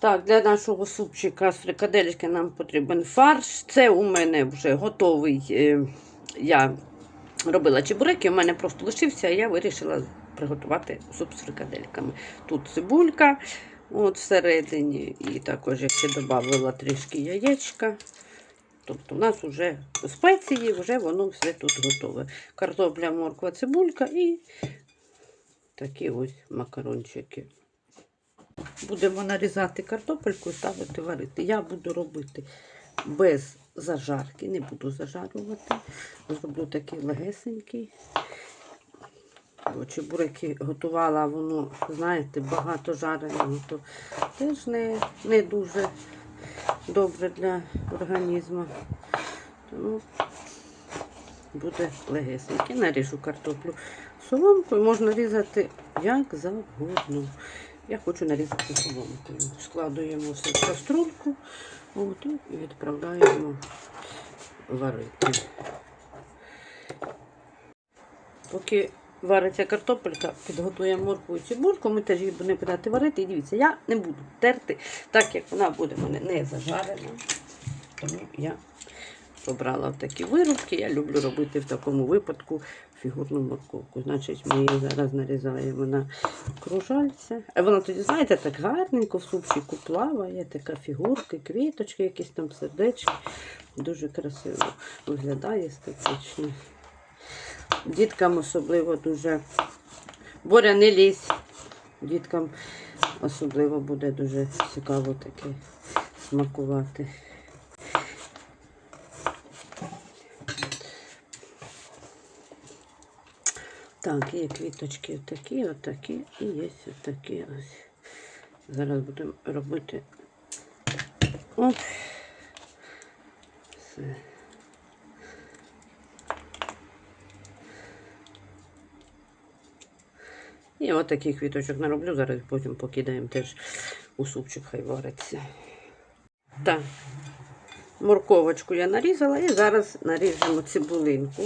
Так, для нашого супчика з фрикадельки нам потрібен фарш. Це у мене вже готовий. е, Я робила чебуреки, у мене просто лишився, а я вирішила приготувати суп з фрикадельками. Тут цибулька от всередині, і також я ще додала трішки яєчка. Тобто у нас вже спеції, вже воно все тут готове. Картопля, морква, цибулька і такі ось макарончики. Будемо нарізати картопельку і ставити варити. Я буду робити без зажарки, не буду зажарювати. Зроблю такий легесенький. Бо чебуреки готувала, воно, знаєте, багато жареного, то теж не, не дуже добре для організму. Тому буде легесенький. Наріжу картоплю соломкою, можна різати як завгодно. Я хочу нарізати соломкою. Складуємо все в каструльку от, і відправляємо варити. Поки вариться картопелька, підготуємо моркву і цибульку, ми теж її будемо подати варити. І дивіться, я не буду терти, так як вона буде в мене не зажарена. Тому я обрала такі вирубки. Я люблю робити в такому випадку фігурну морковку. Значить, ми її зараз нарізаємо на кружальце. А вона тоді, знаєте, так гарненько в супчику плаває, така фігурка, квіточки, якісь там сердечки. Дуже красиво виглядає естетично. Діткам особливо дуже. Боря не лізь. Діткам особливо буде дуже цікаво таке смакувати. Так, є квіточки отакі, отакі і є отакі ось. Зараз будемо робити. Оп. Все. І от таких квіточок нароблю, зараз потім покидаємо теж у супчик, хай вариться. Так, морковочку я нарізала і зараз наріжемо цибулинку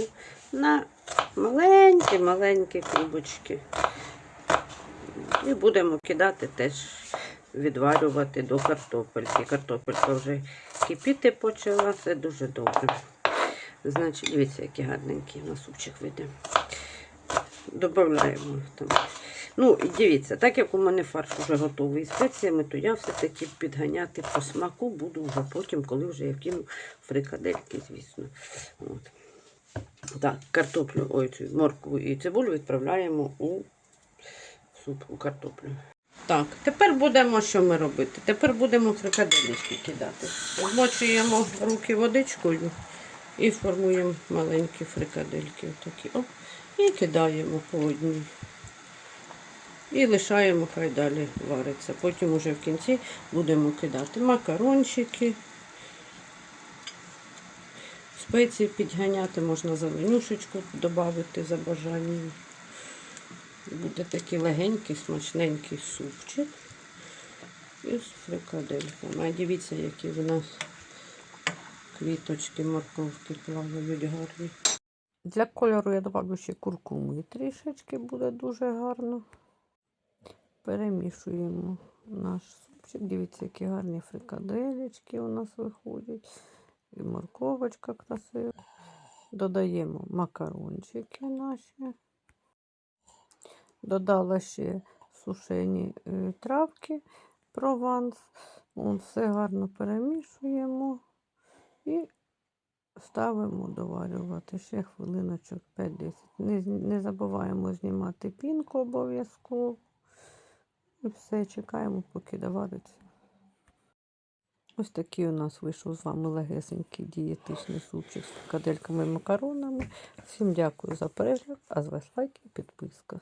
на маленькі-маленькі кубочки. І будемо кидати теж відварювати до картопельки. Картопелька вже кипіти почала, це дуже добре. Значить, дивіться, які гарненькі на супчик вийде. Добавляємо там. Ну, дивіться, так як у мене фарш вже готовий з спеціями, то я все-таки підганяти по смаку буду вже потім, коли вже я кину фрикадельки, звісно. От. Так, картоплю, ой, цю моркву і цибулю відправляємо у суп, у картоплю. Так, тепер будемо що ми робити? Тепер будемо фрикадельки кидати. Змочуємо руки водичкою і формуємо маленькі фрикадельки. Отакі. Оп. І кидаємо по одній. І лишаємо, хай далі вариться. Потім уже в кінці будемо кидати макарончики. Спеції підганяти, можна зеленюшечку додати за бажанням. Буде такий легенький, смачненький супчик із фрикадельками. А дивіться, які в нас квіточки, морковки плавають гарні. Для кольору я добавлю ще куркуми трішечки, буде дуже гарно. Перемішуємо наш супчик. Дивіться, які гарні фрикаделечки у нас виходять. І морковочка красива. Додаємо макарончики наші. Додала ще сушені е, травки прованс. Все гарно перемішуємо і ставимо доварювати ще хвилиночок 5-10. Не, не забуваємо знімати пінку обов'язково. І все, чекаємо, поки довариться. Ось такий у нас вийшов з вами легесенький дієтичний супчик з кадельками і макаронами. Всім дякую за перегляд, а з вас лайк і підписка.